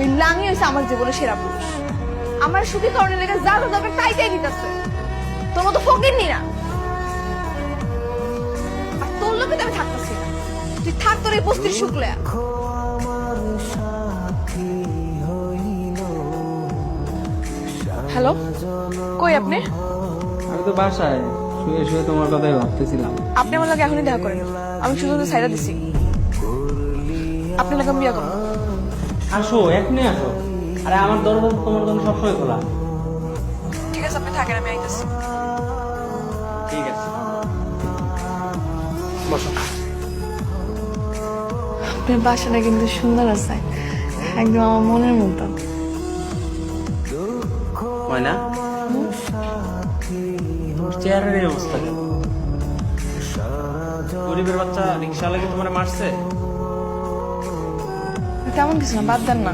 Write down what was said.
ওই লাঙি হয়েছে আমার জীবনে সেরা পুরুষ। আমার সুখী কারণে লেগে যা দরকার তাই তাই দিতেছে। তোর মতো ফকির নি না। আর তোর লোকে তো আমি থাকতেছি না। তুই থাক তোর এই বস্তির শুক্লে হ্যালো কই আপনি? আমি তো বাসায় শুয়ে শুয়ে তোমার কথাই ভাবতেছিলাম। আপনি আমার লাগে এখনই দেখা করেন। আমি শুধু শুধু সাইডা দিছি। আপনি লাগে আমি বিয়া করব। আসো এখনই আসো। আরে আমার দরজা তোমার জন্য সবসময় খোলা। ঠিক আছে আপনি থাকেন আমি আইতেছি। ঠিক আছে। বসো। আপনার বাসাটা কিন্তু সুন্দর আছে। একদম আমার মনের মতো। ময়না? এই অবস্থা গরিবের বাচ্চা রিক্সা লাগে তোমার মারছে? তেমন কিছু না বাদ দেন না।